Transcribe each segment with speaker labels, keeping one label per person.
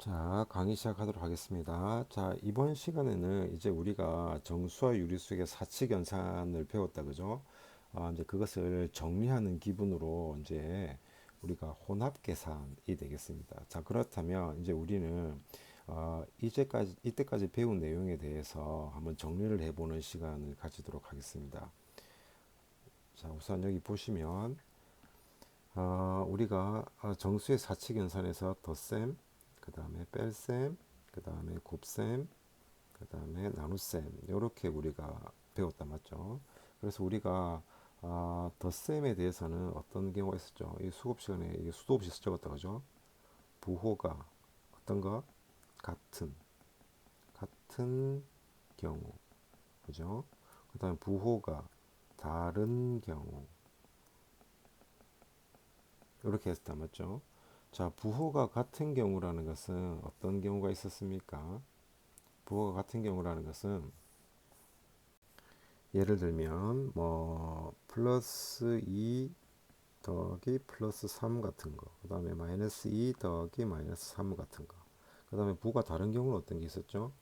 Speaker 1: 자, 강의 시작하도록 하겠습니다. 자, 이번 시간에는 이제 우리가 정수와 유리수의 사칙 연산을 배웠다, 그죠? 아, 이제 그것을 정리하는 기분으로 이제 우리가 혼합 계산이 되겠습니다. 자, 그렇다면 이제 우리는 어, 이제까지 이때까지 배운 내용에 대해서 한번 정리를 해 보는 시간을 가지도록 하겠습니다. 자, 우선 여기 보시면 어, 우리가 어, 정수의 사칙 연산에서 덧셈, 그 다음에 뺄셈, 그 다음에 곱셈, 그 다음에 나눗셈 이렇게 우리가 배웠다 맞죠? 그래서 우리가 아, 덧셈에 대해서는 어떤 경우가 있었죠? 이 수급 시간에 이게 수도 없이 적었다 그죠? 부호가 어떤 거? 같은 같은 경우 그죠? 그 다음에 부호가 다른 경우 이렇게 했다 맞죠? 자, 부호가 같은 경우라는 것은 어떤 경우가 있었습니까? 부호가 같은 경우라는 것은 예를 들면 뭐 플러스 2 더하기 플러스 3 같은 거, 그 다음에 마이너스 2 더하기 마이너스 3 같은 거, 그 다음에 부호가 다른 경우는 어떤 게 있었죠?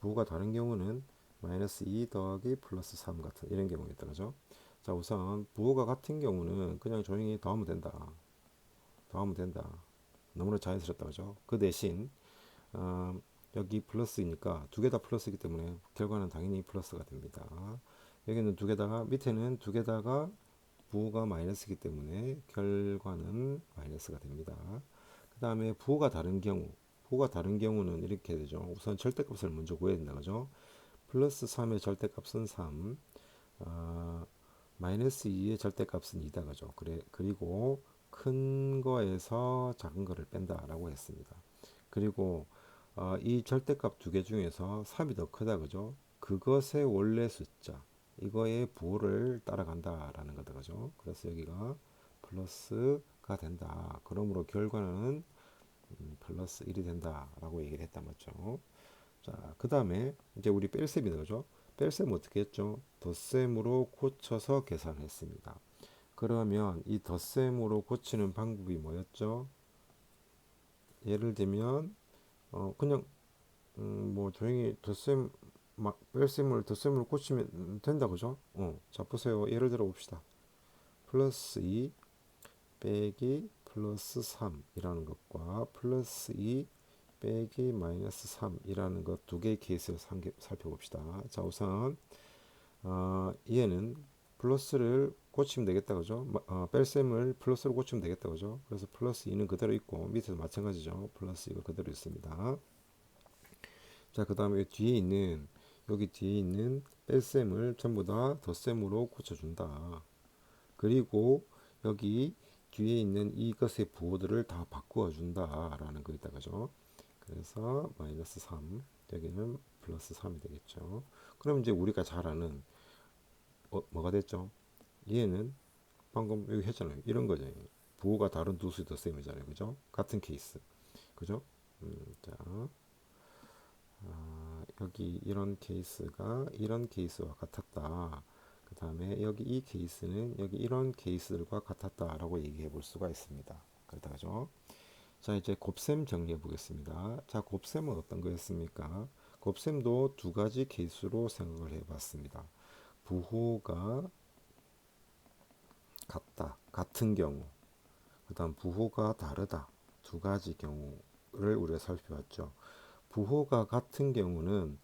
Speaker 1: 부호가 다른 경우는 마이너스 2 더하기 플러스 3 같은 이런 경우겠다, 그죠? 자, 우선 부호가 같은 경우는 그냥 조용히 더하면 된다. 더하면 된다. 너무나 자연스럽다, 그죠? 그 대신 어, 여기 플러스이니까 두 개 다 플러스이기 때문에 결과는 당연히 플러스가 됩니다. 여기는 두 개다가 밑에는 두 개다가 부호가 마이너스이기 때문에 결과는 마이너스가 됩니다. 그 다음에 부호가 다른 경우 부호가 다른 경우는 이렇게 되죠. 우선 절대값을 먼저 구해야 된다. 그죠? 플러스 3의 절대값은 3 어, 마이너스 2의 절대값은 2다. 그죠? 그래, 그리고 큰 거에서 작은 거를 뺀다라고 했습니다. 그리고 어, 이 절대값 두 개 중에서 3이 더 크다. 그죠? 그것의 원래 숫자 이거의 부호를 따라간다라는 거다. 그죠? 그래서 여기가 플러스가 된다. 그러므로 결과는 음, 플러스 1이 된다라고 얘기를 했다 맞죠? 자, 그 다음에 이제 우리 뺄셈이다 그죠? 뺄셈 어떻게 했죠? 덧셈으로 고쳐서 계산했습니다. 그러면 이 덧셈으로 고치는 방법이 뭐였죠? 예를 들면 어 그냥 음, 뭐 조용히 덧셈 막 뺄셈을 덧셈으로 고치면 된다 그죠? 어, 자 보세요. 예를 들어 봅시다. 플러스 2 빼기 플러스 3이라는 것과 플러스 2 빼기 마이너스 3이라는 것 두 개의 케이스를 살펴봅시다. 자 우선 어, 얘는 플러스를 고치면 되겠다 그죠? 어, 뺄셈을 플러스로 고치면 되겠다 그죠? 그래서 플러스 2는 그대로 있고 밑에도 마찬가지죠. 플러스 2가 그대로 있습니다. 자, 그 다음에 뒤에 있는 여기 뒤에 있는 뺄셈을 전부 다 덧셈으로 고쳐준다. 그리고 여기 뒤에 있는 이것의 부호들을 다 바꾸어 준다라는 거있다 그죠? 그래서 마이너스 3 여기는 플러스 3이 되겠죠. 그럼 이제 우리가 잘 아는 어, 뭐 가 됐죠? 얘는 방금 여기 했잖아요. 이런 거죠. 부호가 다른 두 수의 덧셈이잖아요. 그죠? 같은 케이스. 그죠? 음, 자, 아, 여기 이런 케이스가 이런 케이스와 같았다. 그 다음에 여기 이 케이스는 여기 이런 케이스들과 같았다라고 얘기해 볼 수가 있습니다. 그렇다 그죠? 자 이제 곱셈 정리해 보겠습니다. 자 곱셈은 어떤 거였습니까? 곱셈도 두 가지 케이스로 생각을 해 봤습니다. 부호가 같다, 같은 경우, 그 다음 부호가 다르다, 두 가지 경우를 우리가 살펴봤죠. 부호가 같은 경우는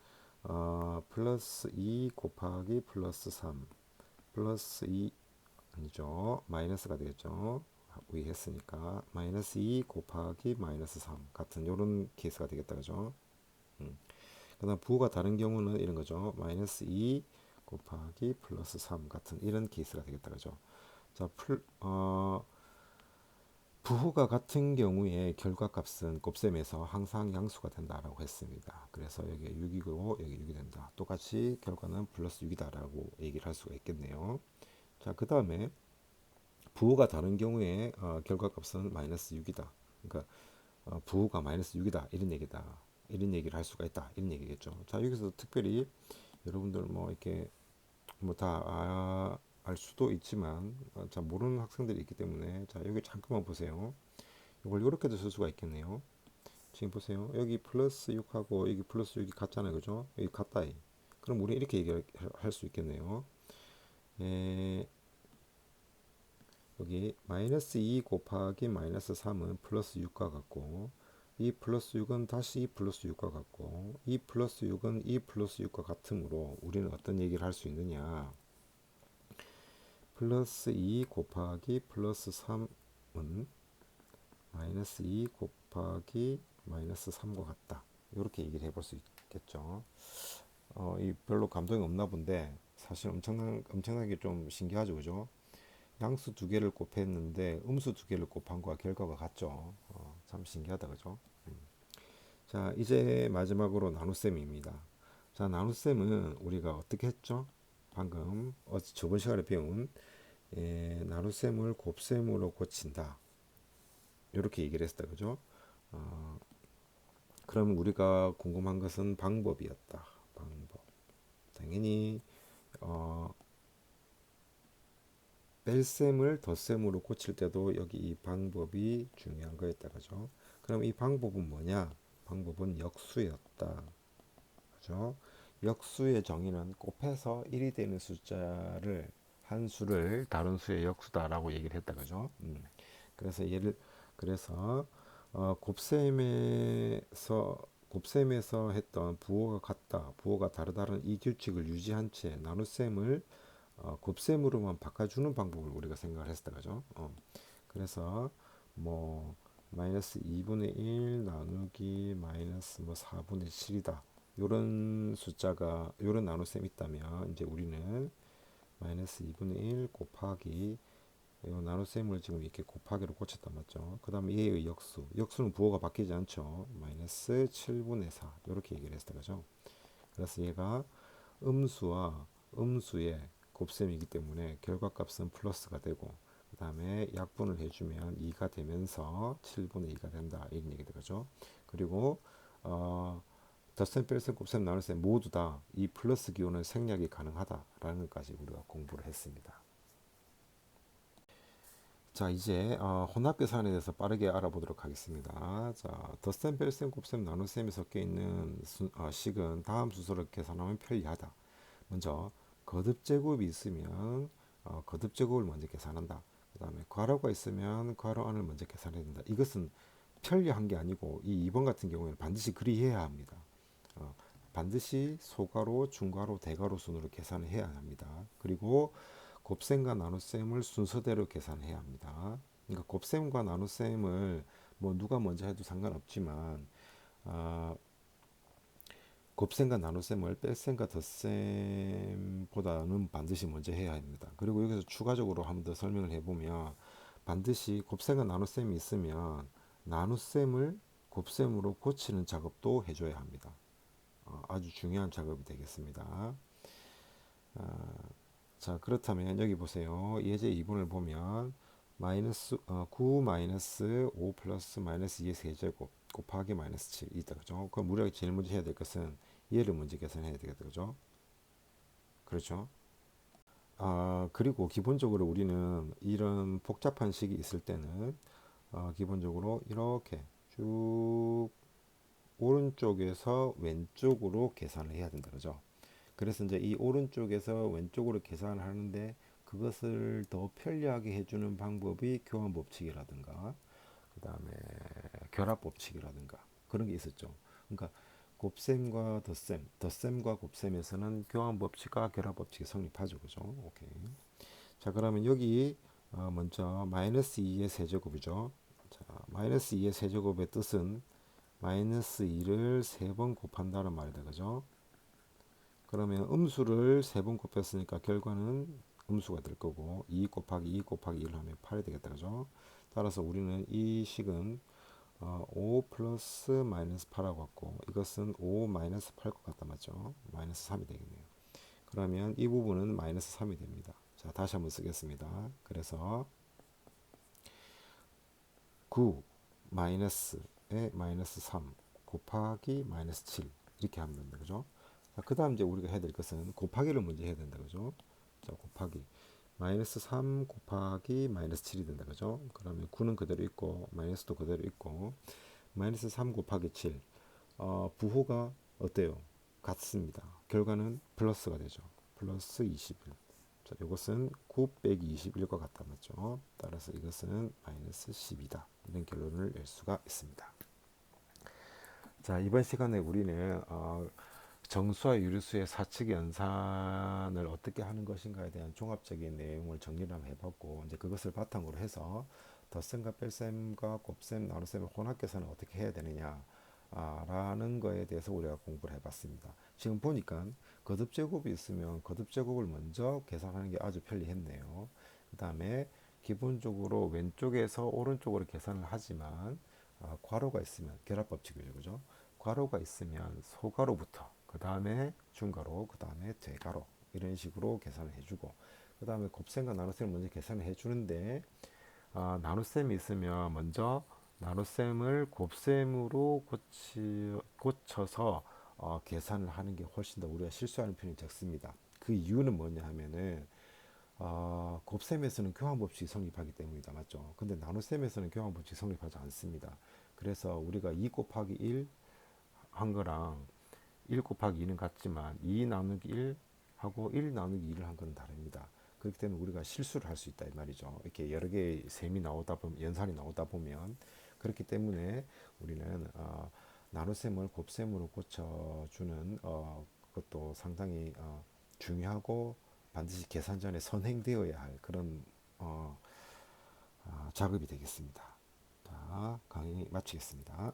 Speaker 1: 어, 플러스 2 곱하기 플러스 3 플러스 2 아니죠. 마이너스가 되겠죠. 위 했으니까 마이너스 2 곱하기 마이너스 3 같은 이런 케이스가 되겠다 그죠? 음. 그 다음 부호가 다른 경우는 이런 거죠. 마이너스 2 곱하기 플러스 3 같은 이런 케이스가 되겠다 그죠 자, 풀, 어, 부호가 같은 경우에 결과값은 곱셈에서 항상 양수가 된다라고 했습니다. 그래서 여기 6이고 여기 6이 된다. 똑같이 결과는 플러스 6이다라고 얘기를 할 수가 있겠네요. 자, 그 다음에 부호가 다른 경우에 어, 결과값은 마이너스 6이다. 그러니까 어, 부호가 마이너스 6이다. 이런 얘기다. 이런 얘기를 할 수가 있다. 이런 얘기겠죠. 자, 여기서 특별히 여러분들 뭐 이렇게 뭐다 아, 알 수도 있지만 어, 자 모르는 학생들이 있기 때문에 자 여기 잠깐만 보세요. 이걸 이렇게도 쓸 수가 있겠네요. 지금 보세요. 여기 플러스 6하고 여기 플러스 6이 같잖아요. 그죠? 여기 같다. 이. 그럼 우리 이렇게 얘기할 수 있겠네요. 에, 여기 마이너스 2 곱하기 마이너스 3은 플러스 6과 같고 이 플러스 6은 다시 2 플러스 6과 같고 이 플러스 6은 2 플러스 6과 같으므로 우리는 어떤 얘기를 할 수 있느냐 플러스 2 곱하기 플러스 3은 마이너스 2 곱하기 마이너스 3과 같다 이렇게 얘기를 해볼 수 있겠죠 어, 이 별로 감동이 없나 본데 사실 엄청난, 엄청나게 좀 신기하죠 그죠 양수 두 개를 곱했는데 음수 두 개를 곱한 거와 결과가 같죠. 어, 참 신기하다 그죠? 음. 자 이제 마지막으로 나눗셈입니다. 자 나눗셈은 우리가 어떻게 했죠? 방금 어, 저번 시간에 배운 예, 나눗셈을 곱셈으로 고친다. 이렇게 얘기를 했다 그죠? 어, 그럼 우리가 궁금한 것은 방법이었다. 방법. 당연히 어, 뺄셈을 덧셈으로 고칠 때도 여기 이 방법이 중요한 거였다 그죠 그럼 이 방법은 뭐냐 방법은 역수였다. 그죠? 역수의 정의는 곱해서 1이 되는 숫자를 한 수를 다른 수의 역수다라고 얘기를 했다. 그죠? 음. 그래서 예를 그래서 어, 곱셈에서 곱셈에서 했던 부호가 같다. 부호가 다르다는 이 규칙을 유지한 채 나눗셈을 어, 곱셈으로만 바꿔주는 방법을 우리가 생각을 했다. 그죠? 어. 그래서 뭐 마이너스 2분의 1 나누기 마이너스 뭐 4분의 7이다. 요런 숫자가 요런 나눗셈 있다면 이제 우리는 마이너스 2분의 1 곱하기 요 나눗셈을 지금 이렇게 곱하기로 고쳤단 맞죠? 그 다음에 얘의 역수. 역수는 부호가 바뀌지 않죠. 마이너스 7분의 4 이렇게 얘기를 했다 그죠? 그래서 얘가 음수와 음수의 곱셈이기 때문에 결과값은 플러스가 되고 그 다음에 약분을 해주면 2가 되면서 7분의 2가 된다 이런 얘기 되죠 그리고 어, 덧셈, 뺄셈, 곱셈, 나눗셈 모두 다 이 플러스 기호는 생략이 가능하다라는 것까지 우리가 공부를 했습니다. 자 이제 어, 혼합 계산에 대해서 빠르게 알아보도록 하겠습니다. 자 덧셈, 뺄셈, 곱셈, 나눗셈이 섞여 있는 수, 어, 식은 다음 순서로 계산하면 편리하다. 먼저 거듭 제곱이 있으면 어, 거듭 제곱을 먼저 계산한다. 그 다음에 괄호가 있으면 괄호 안을 먼저 계산해야 된다. 이것은 편리한 게 아니고 이 2번 같은 경우에는 반드시 그리해야 합니다. 어, 반드시 소괄호, 중괄호, 대괄호 순으로 계산을 해야 합니다. 그리고 곱셈과 나눗셈을 순서대로 계산해야 합니다. 그러니까 곱셈과 나눗셈을 뭐 누가 먼저 해도 상관없지만 어, 곱셈과 나눗셈을 뺄셈과 덧셈보다는 반드시 먼저 해야 합니다. 그리고 여기서 추가적으로 한 번 더 설명을 해보면 반드시 곱셈과 나눗셈이 있으면 나눗셈을 곱셈으로 고치는 작업도 해줘야 합니다. 어, 아주 중요한 작업이 되겠습니다. 어, 자 그렇다면 여기 보세요. 예제 2번을 보면 마이너스 어, 9 마이너스 5 플러스 마이너스 2의 세제곱 곱하기 마이너스 7 있다. 그죠? 그럼 우리가 제일 먼저 해야 될 것은 얘를 먼저 계산해야 되겠다. 그죠? 그렇죠? 아 그리고 기본적으로 우리는 이런 복잡한 식이 있을 때는 어, 기본적으로 이렇게 쭉 오른쪽에서 왼쪽으로 계산을 해야 된다. 그죠? 그래서 이제 이 오른쪽에서 왼쪽으로 계산을 하는데 그것을 더 편리하게 해주는 방법이 교환 법칙이라든가 그 다음에 결합 법칙이라든가 그런 게 있었죠 그러니까 곱셈과 덧셈, 덧셈과 곱셈에서는 교환 법칙과 결합 법칙이 성립하죠. 그죠? 오케이. 자, 그러면 여기 어 먼저 마이너스 2의 세제곱이죠. 자, 마이너스 2의 세제곱의 뜻은 마이너스 2를 세 번 곱한다는 말이다. 그죠? 그러면 음수를 세 번 곱했으니까 결과는 음수가 될 거고 2 곱하기 2 곱하기 1을 하면 8이 되겠다. 그죠? 따라서 우리는 이 식은 어, 5 플러스 마이너스 8하고 같고 이것은 5 마이너스 8것 같다 맞죠? 마이너스 3이 되겠네요. 그러면 이 부분은 마이너스 3이 됩니다. 자 다시 한번 쓰겠습니다. 그래서 9 마이너스에 마이너스 3 곱하기 마이너스 7 이렇게 하면 된다. 그죠? 자, 그 다음 이제 우리가 해야 될 것은 곱하기를 먼저 해야 된다. 그죠? 자, 곱하기. 마이너스 3 곱하기 마이너스 7이 된다 그죠 그러면 9는 그대로 있고 마이너스도 그대로 있고 마이너스 3 곱하기 7 어, 부호가 어때요? 같습니다. 결과는 플러스가 되죠. 플러스 21 자, 이것은 9 빼기 21과 같다 맞죠? 따라서 이것은 마이너스 10이다. 이런 결론을 낼 수가 있습니다. 자, 이번 시간에 우리는 어, 정수와 유리수의 사칙 연산을 어떻게 하는 것인가에 대한 종합적인 내용을 정리를 한번 해봤고 이제 그것을 바탕으로 해서 덧셈과 뺄셈과 곱셈, 나눗셈을 혼합 계산을 어떻게 해야 되느냐 아, 라는 거에 대해서 우리가 공부를 해봤습니다. 지금 보니까 거듭 제곱이 있으면 거듭 제곱을 먼저 계산하는 게 아주 편리했네요. 그 다음에 기본적으로 왼쪽에서 오른쪽으로 계산을 하지만 아, 괄호가 있으면 결합 법칙이죠, 그죠? 괄호가 있으면 소괄호부터 그 다음에 중괄호, 그 다음에 대괄호 이런 식으로 계산을 해주고 그 다음에 곱셈과 나눗셈을 먼저 계산을 해주는데 아, 나눗셈이 있으면 먼저 나눗셈을 곱셈으로 고치, 고쳐서 어, 계산을 하는 게 훨씬 더 우리가 실수하는 편이 적습니다. 그 이유는 뭐냐 하면은 어, 곱셈에서는 교환법칙이 성립하기 때문이다. 맞죠? 근데 나눗셈에서는 교환법칙이 성립하지 않습니다. 그래서 우리가 2 곱하기 1 한 거랑 1 곱하기 2는 같지만 2 나누기 1 하고 1 나누기 2를 한 건 다릅니다. 그렇기 때문에 우리가 실수를 할 수 있다 이 말이죠. 이렇게 여러 개의 셈이 나오다 보면 연산이 나오다 보면 그렇기 때문에 우리는 어, 나눗셈을 곱셈으로 고쳐주는 어, 그것도 상당히 어, 중요하고 반드시 계산 전에 선행되어야 할 그런 어, 아, 작업이 되겠습니다. 자, 강의 마치겠습니다.